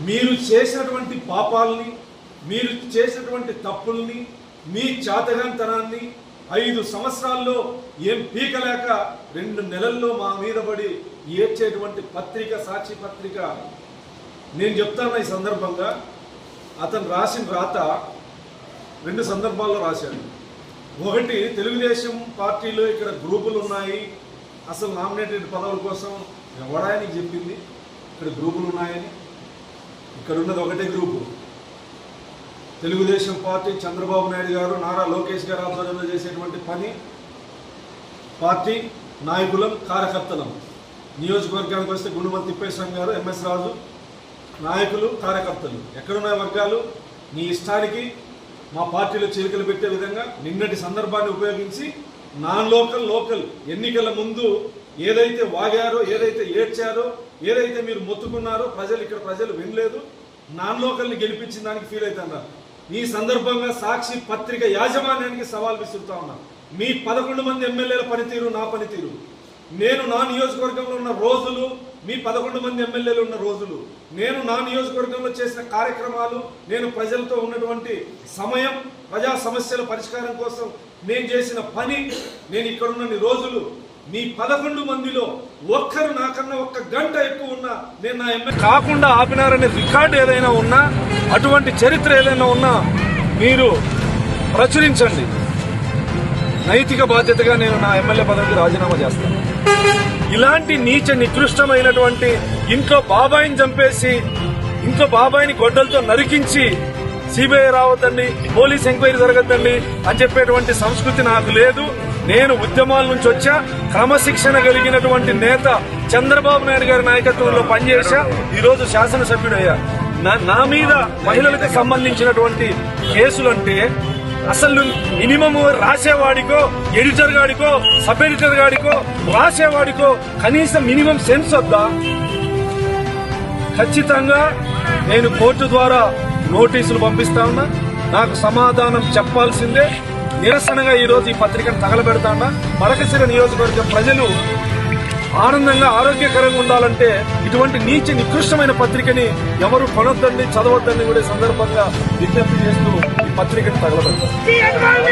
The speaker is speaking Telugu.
మీరు చేసినటువంటి పాపాలని మీరు చేసినటువంటి తప్పుల్ని మీ చాతగాంతనాన్ని ఐదు సంవత్సరాల్లో ఏం పీకలేక రెండు నెలల్లో మా మీద పడి ఏడ్చేటువంటి పత్రిక సాక్షి పత్రిక. నేను చెప్తాను ఈ సందర్భంగా. అతను రాసిన రాత రెండు సందర్భాల్లో రాశాడు. ఒకటి తెలుగుదేశం పార్టీలో ఇక్కడ గ్రూపులు ఉన్నాయి. అసలు నామినేటెడ్ పదవుల కోసం ఎవడాయని చెప్పింది? ఇక్కడ గ్రూపులు ఉన్నాయని. ఇక్కడ ఉన్నది ఒకటే గ్రూపు. తెలుగుదేశం పార్టీ చంద్రబాబు నాయుడు గారు నారా లోకేష్ గారు ఆధ్వర్యంలో చేసేటువంటి పని పార్టీ నాయకులం కార్యకర్తలం. నియోజకవర్గానికి వస్తే గుండుమల్ తిప్పేశ్వరం గారు ఎంఎస్ రాజు నాయకులు కార్యకర్తలు. ఎక్కడున్న వర్గాలు? నీ ఇష్టానికి మా పార్టీలో చీలికలు పెట్టే విధంగా నిన్నటి సందర్భాన్ని ఉపయోగించి నాన్ లోకల్ లోకల్ ఎన్నికల ముందు ఏదైతే వాగారో ఏదైతే ఏడ్చారో ఏదైతే మీరు మొత్తుకున్నారో ప్రజలు ఇక్కడ ప్రజలు వినలేదు నాన్ లోకల్ని గెలిపించిన దానికి ఫీల్ అవుతున్నారు ఈ సందర్భంగా సాక్షి పత్రిక యాజమాన్యానికి సవాల్ విసురుతా ఉన్నా. మీ పదకొండు మంది ఎమ్మెల్యేల పనితీరు నా పనితీరు. నేను నా నియోజకవర్గంలో ఉన్న రోజులు మీ పదకొండు మంది ఎమ్మెల్యేలు ఉన్న రోజులు. నేను నా నియోజకవర్గంలో చేసిన కార్యక్రమాలు నేను ప్రజలతో ఉన్నటువంటి సమయం ప్రజా సమస్యల పరిష్కారం కోసం నేను చేసిన పని నేను ఇక్కడ ఉన్న రోజులు మీ పదకొండు మందిలో ఒక్కరు నాకన్నా ఒక్క గంట ఎక్కువ ఉన్నా నేను నా ఎమ్మెల్యే కాకుండా ఆపినారనే రికార్డు ఏదైనా ఉన్నా అటువంటి చరిత్ర ఏదైనా ఉన్నా మీరు ప్రచురించండి. నైతిక బాధ్యతగా నేను నా ఎమ్మెల్యే పదవికి రాజీనామా చేస్తాను. ఇలాంటి నీచ నికృష్టమైనటువంటి ఇంట్లో బాబాయిని చంపేసి ఇంట్లో బాబాయిని గొడ్డలతో నరికించి సిబిఐ రావద్దండి పోలీస్ ఎంక్వైరీ జరగద్దండి అని చెప్పేటువంటి సంస్కృతి నాకు లేదు. నేను ఉద్యమాల నుంచి వచ్చా క్రమశిక్షణ కలిగినటువంటి నేత చంద్రబాబు నాయుడు గారి నాయకత్వంలో పనిచేసా ఈరోజు రోజు శాసనసభ్యుడయ్యా. నా- నా మీద మహిళలకు సంబంధించినటువంటి కేసులంటే అసలు మినిమం రాసేవాడికో ఎడిటర్ గాడికో సబ్ ఎడిటర్ గాడికో రాసేవాడికో కనీసం మినిమం సెన్స్ వద్దా? ఖచ్చితంగా నేను కోర్టు ద్వారా నోటీసులు పంపిస్తా ఉన్నా నాకు సమాధానం చెప్పాల్సిందే నిరసనగా ఈ రోజు ఈ పత్రికను తగలబెడతా మరకశిర నియోజకవర్గ నియోజకవర్గం ప్రజలు ఆనందంగా ఆరోగ్యకరంగా ఉండాలంటే ఇటువంటి నీచ నికృష్టమైన పత్రికని ఎవరు కొనొద్దండి చదవద్దని కూడా సందర్భంగా విజ్ఞప్తి చేస్తూ ఈ పత్రికను తగలబెడతారు